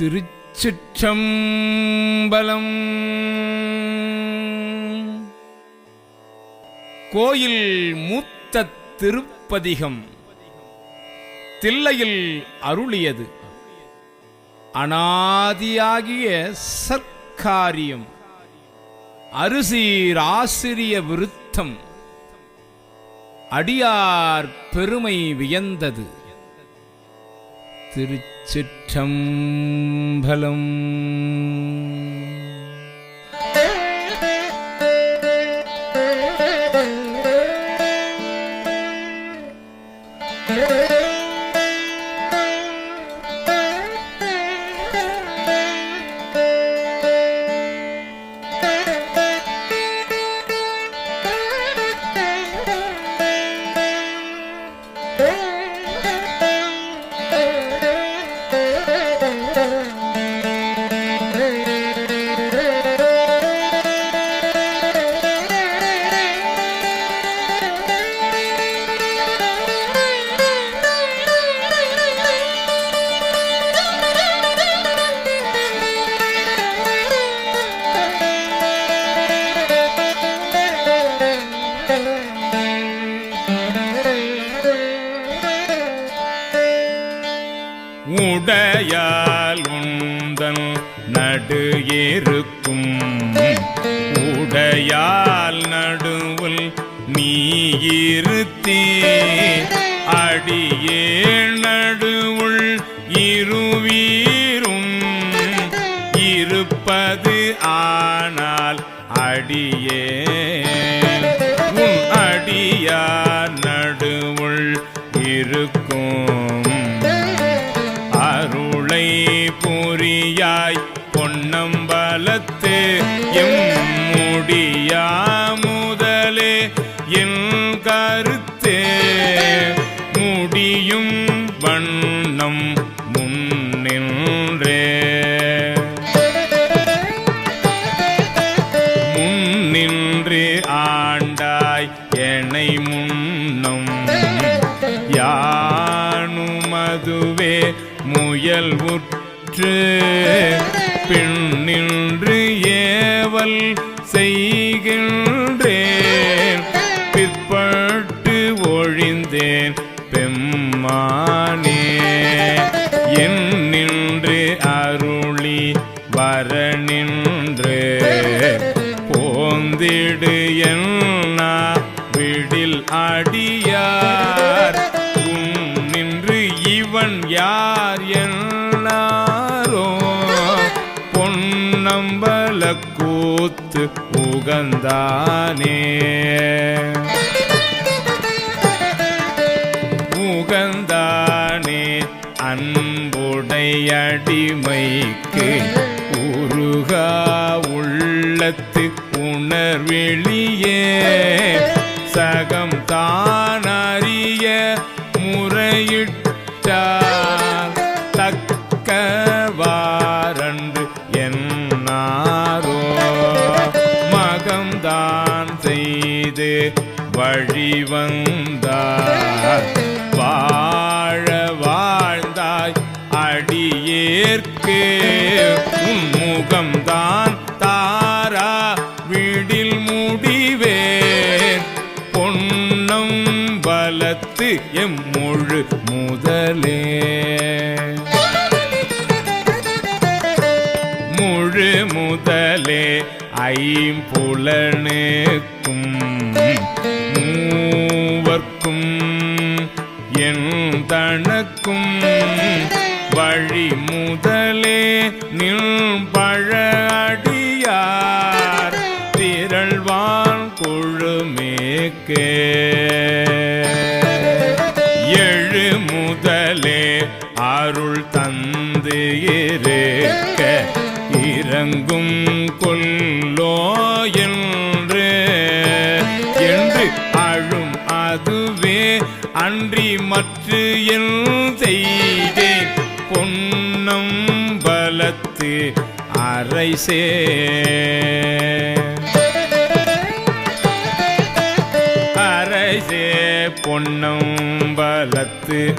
திருச்சிற்றம்பலம். கோயில் மூத்த திருப்பதிகம். தில்லையில் அருளியது. அனாதியாகிய சர்க்காரியம் அரிசீர் விருத்தம். அடியார் பெருமை வியந்தது. திருச்சிற்றம்பலம் உடையால் இருத்தே அடியே நடுவுள் இருவீரும். இருப்பது ஆனால் அடியே. உன் அடியார் நடுவுள் இருக்கும். வண்ணம் முன்னின்றே முன்னின்று ஆண்டாய் என்னை முன்னம். யானுமதுவே முயல் உற்று. பின்னின்று ஏவல் அண்ணா விடில் அடியார். நின்று இவன் யார் என்னாரோ. பொன்னம்பல கூத்து உகந்தானே. உகந்தானே அன்புடையடிமைக்கு உருகா உள்ளத்து உணர் வெளியே சகம் தானறிய முறையிட்டார். தக்கவாரன்று பலத்து முதலே. முழு முதலே ஐம்புலனுக்கும் மூவர்க்கும் என் தனக்கும். வழி முதலே நில் பழ அடியார் திரள்வான் கொழுமேக்கே எழு முதலே அருள் தந்து இருக்க இறங்கும் கொல்லோ என்று. என்று அழும் அதுவே அன்றி மற்ற செய்தேன். பொன்னம் பலத்து அரை சே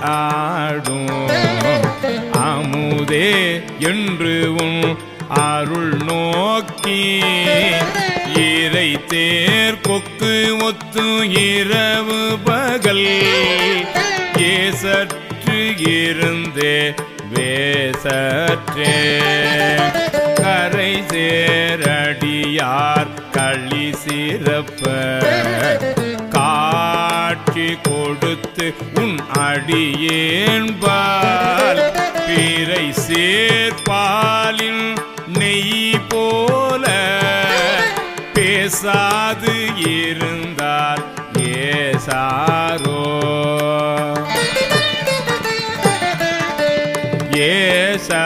ஆடும். அமுதே என்று உன் அருள் நோக்கி இறை தேர் கொக்கு ஒத்து இரவு பகல். ஏசற்று இருந்தே வேசற்றே கரை சேரடியார் களி சிறப்ப. கா காட்சி கொடுத்து உன் அடியேன்பால் பிறை சேர்பாலின் நெய் போல. பேசாது இருந்தால் ஏசாரோ. ஏசா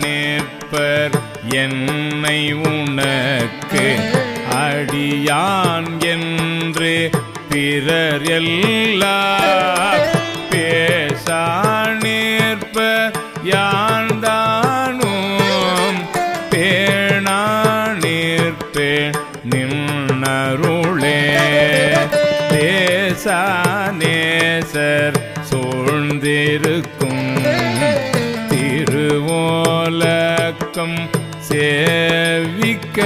நிற்பர் என்னை உனக்கு அடியான் என்று பிறர் எல்லாம் பேசா நிற்பர் யான்தானும் பேணா நிற்பேன் நின்னருளே. தேசா நேசர் சூழ்ந்திருக்கும் திருவோலக்கம் சேவிக்க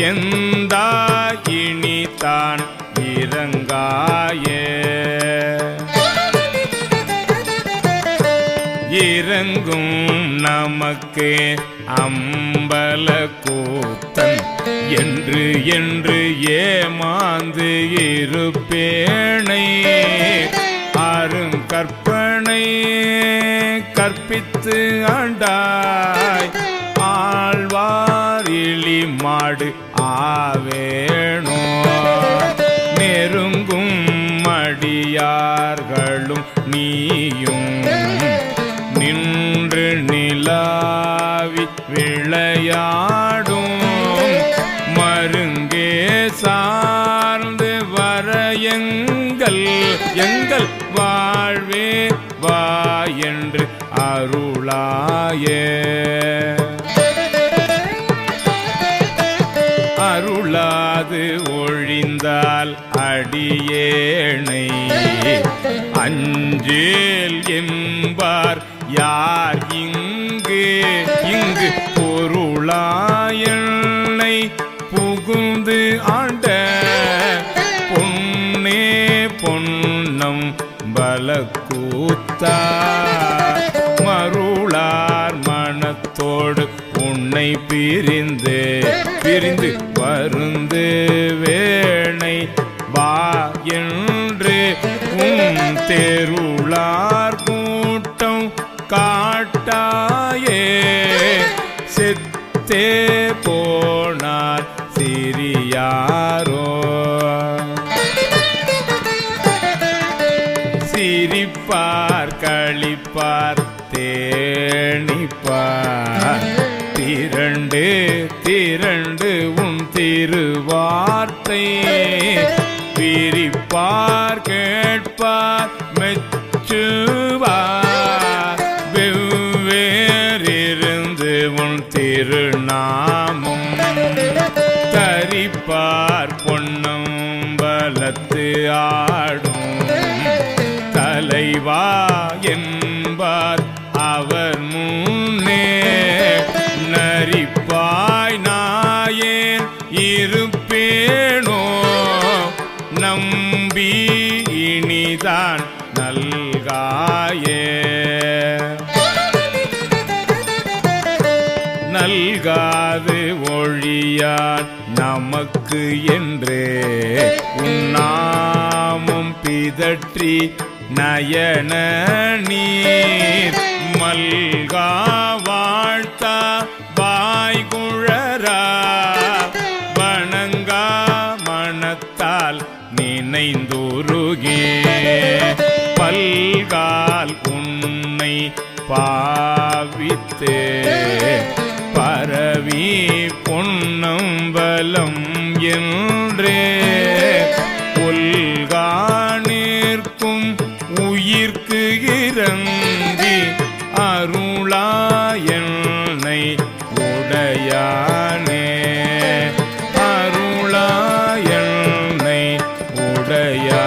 எந்தா இனி தான் இறங்காயே? இறங்கும் நமக்கு அம்பல கூத்தன். என்று என்று ஏமாந்து இருப்பேனை. அருங்கற்பனை கற்பித்து ஆண்டாய். மாடு ஆவேணோ? நெருங்கும் மடியார்களும் நீயும் அருளாது ஒழிந்தால் அடியேனை. அஞ்சேல் என்பார் யார் இங்கு? இங்கு பொருளாயனை புகுந்து ஆண்ட பொன்னே பொன்னம் பலக்கூத்தா பிரிந்து பிரிந்து வருந்து வேணை வா என்று உன் தெருளார் கூட்டம் காட்டாயே. செத்தே போனார் சிறியாரோ. சிரிப்பார் களிப்பார் தேணிப்பார் திரு விரிப்பார் கேட்பார் மெச்சுவார். வெவ்வேறிருந்து உன் திருநாமும் தரிப்பார் பொன்னும் பலத்து ஆடும். தான் நல்காயே. நல்காது ஒழியார் நமக்கு என்றே. உன்னாமும் பிதற்றி நயன நீர். மல்கா வாழ்த்த பொன்னம்பலம் என்றே. உல்கா நிற்கும் உயிர்க்கு இறங்கி அருளாயனை உடையானே. அருளாயனை உடையா